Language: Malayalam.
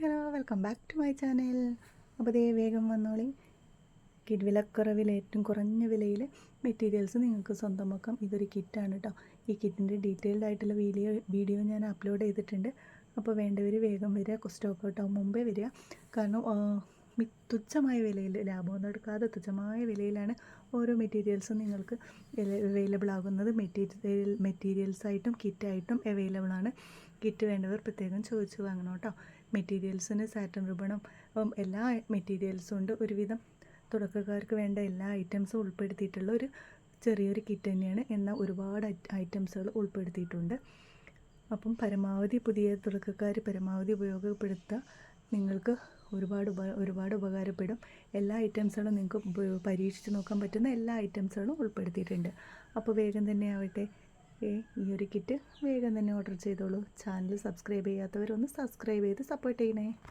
Hello welcome back to my channel. അപ്പോൾ ദേ വേഗം വന്നോളി. കിറ്റ് വിലക്കുറവിൽ ഏറ്റവും കുറഞ്ഞ വിലയിൽ മെറ്റീരിയൽസ് നിങ്ങൾക്ക് സ്വന്തമാക്കാം. ഇതൊരു കിറ്റാണ് കേട്ടോ ഈ കിറ്റിന്റെ ഡീറ്റെയിൽഡ് ആയിട്ടുള്ള വീഡിയോ വീഡിയോ ഞാൻ അപ്ലോഡ് ചെയ്തിട്ടുണ്ട്. അപ്പോൾ വേണ്ടവർ വേഗം വരിക സ്റ്റോക്ക് കേട്ടോ മുമ്പേ വരിക കാരണം തുച്ഛമായ വിലയിൽ ലാഭമൊന്നും എടുക്കാതെ തുച്ഛമായ വിലയിലാണ് ഓരോ മെറ്റീരിയൽസും നിങ്ങൾക്ക് അവൈലബിൾ ആകുന്നത് മെറ്റീരിയൽ മെറ്റീരിയൽസ് ആയിട്ടും കിറ്റായിട്ടും അവൈലബിൾ ആണ്. കിറ്റ് വേണ്ടവർ പ്രത്യേകം ചോദിച്ചു വാങ്ങണം കേട്ടോ. മെറ്റീരിയൽസിന് സാറ്റൻ റിബണും എല്ലാ മെറ്റീരിയൽസും ഉണ്ട്. ഒരുവിധം തുടക്കക്കാർക്ക് വേണ്ട എല്ലാ ഐറ്റംസും ഉൾപ്പെടുത്തിയിട്ടുള്ള ഒരു ചെറിയൊരു കിറ്റ് തന്നെയാണ്. എന്നാൽ ഒരുപാട് ഐറ്റംസുകൾ ഉൾപ്പെടുത്തിയിട്ടുണ്ട്. അപ്പം പരമാവധി പുതിയ തുടക്കക്കാർ പരമാവധി ഉപയോഗപ്പെടുത്തുക നിങ്ങൾക്ക് ഒരുപാട് ഉപ ഒരുപാട് ഉപകാരപ്പെടും. എല്ലാ ഐറ്റംസുകളും നിങ്ങൾക്ക് പരീക്ഷിച്ച് നോക്കാൻ പറ്റുന്ന എല്ലാ ഐറ്റംസുകളും ഉൾപ്പെടുത്തിയിട്ടുണ്ട്. അപ്പോൾ വേഗം തന്നെ ആവട്ടെ. ഈ ഒരു കിറ്റ് വേഗം തന്നെ ഓർഡർ ചെയ്തോളൂ. ചാനൽ സബ്സ്ക്രൈബ് ചെയ്യാത്തവരൊന്ന് സബ്സ്ക്രൈബ് ചെയ്ത് സപ്പോർട്ട് ചെയ്യണേ.